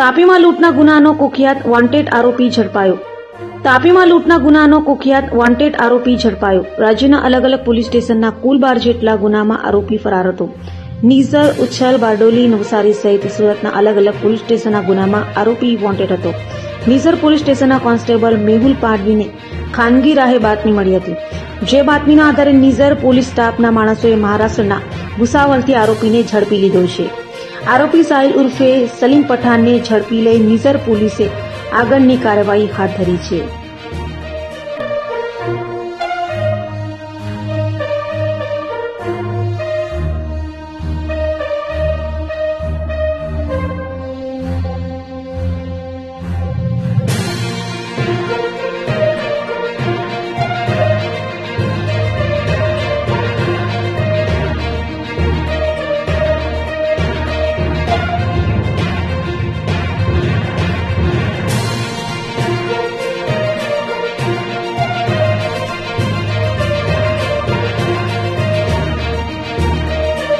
તાપીમાં લૂંટના ગુનાનો કુખ્યાત વોન્ટેડ આરોપી ઝડપાયો. તાપીમાં લૂંટના ગુનાનો કુખ્યાત વોન્ટેડ આરોપી ઝડપાયો. રાજ્યના અલગ અલગ પોલીસ સ્ટેશનના કુલ બાર જેટલા ગુનામાં આરોપી ફરાર હતો. નીઝર ઉચ્છલ બારડોલી, નવસારી સહિત સુરતના અલગ અલગ પોલીસ સ્ટેશનના ગુનામાં આરોપી વોન્ટેડ હતો. નીઝર પોલીસ સ્ટેશનના કોન્સ્ટેબલ મેહુલ પાડવીને ખાનગી રાહે બાતમી મળી હતી. જે બાતમીના આધારે નીઝર પોલીસ સ્ટાફના માણસોએ મહારાષ્ટ્રના ભુસાવલથી આરોપીને ઝડપી લીધો છે. આરોપી સાહિલ ઉર્ફે સલીમ પઠાણને ઝડપી લઈ નિઝર પોલીસે આગળની કાર્યવાહી હાથ ધરી છે.